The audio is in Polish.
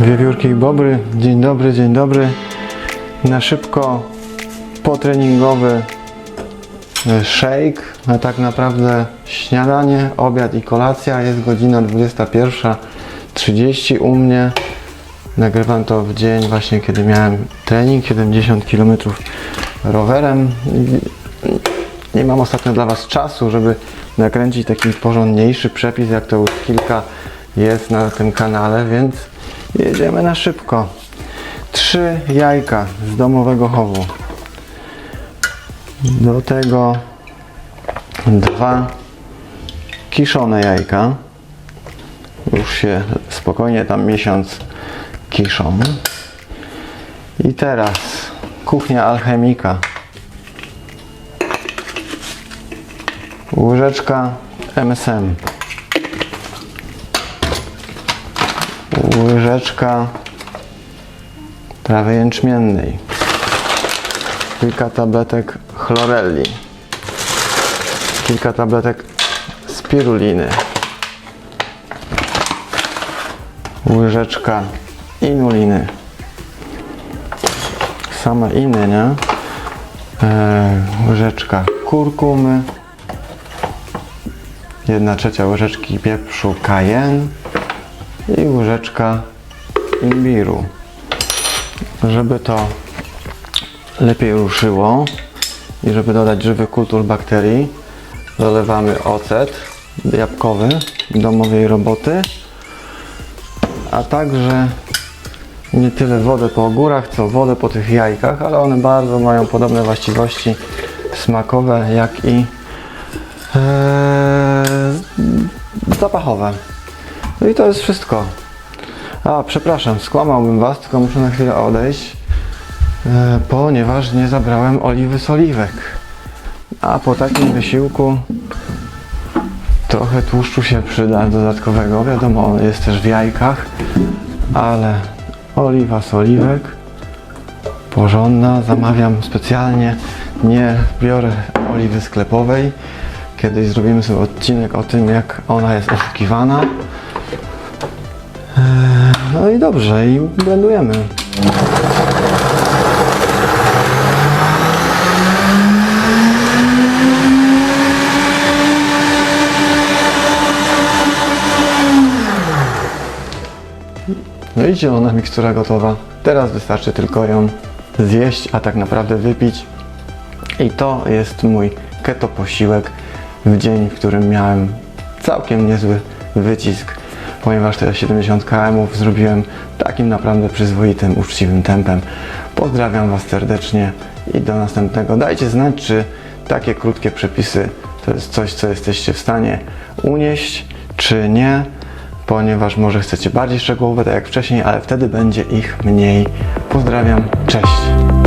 Wiewiórki i bobry, dzień dobry, dzień dobry. Na szybko potreningowy e, shake, a tak naprawdę śniadanie, obiad i kolacja. Jest godzina 21.30 u mnie. Nagrywam to w dzień właśnie, kiedy miałem trening 70 km rowerem. Nie mam ostatnio dla Was czasu, żeby nakręcić taki porządniejszy przepis, jak to już kilka jest na tym kanale, więc jedziemy na szybko. Trzy jajka z domowego chowu. Do tego dwa kiszone jajka. Już się spokojnie tam miesiąc kiszą. I teraz kuchnia alchemika. Łyżeczka MSM. Łyżeczka trawy jęczmiennej. Kilka tabletek chlorelli. Kilka tabletek spiruliny. Łyżeczka inuliny. Same iny, nie? Eee, łyżeczka kurkumy. Jedna trzecia łyżeczki pieprzu cayenne i łyżeczka imbiru. Żeby to lepiej ruszyło i żeby dodać żywych kultur bakterii, dolewamy ocet jabłkowy domowej roboty, a także nie tyle wodę po ogórach, co wodę po tych jajkach, ale one bardzo mają podobne właściwości smakowe, jak i Eee, zapachowe. No i to jest wszystko. A, przepraszam, skłamałbym Was, tylko muszę na chwilę odejść, e, ponieważ nie zabrałem oliwy z oliwek. A po takim wysiłku trochę tłuszczu się przyda dodatkowego. Wiadomo, on jest też w jajkach, ale oliwa z oliwek porządna. Zamawiam specjalnie, nie biorę oliwy sklepowej. Kiedyś zrobimy sobie odcinek o tym, jak ona jest oszukiwana. Eee, No i dobrze, i blendujemy. No i zielona mikstura gotowa. Teraz wystarczy tylko ją zjeść, a tak naprawdę wypić. I to jest mój keto posiłek w dzień, w którym miałem całkiem niezły wycisk, ponieważ te 70 km zrobiłem takim naprawdę przyzwoitym, uczciwym tempem. Pozdrawiam Was serdecznie i do następnego. Dajcie znać, czy takie krótkie przepisy to jest coś, co jesteście w stanie unieść, czy nie, ponieważ może chcecie bardziej szczegółowe, tak jak wcześniej, ale wtedy będzie ich mniej. Pozdrawiam, cześć!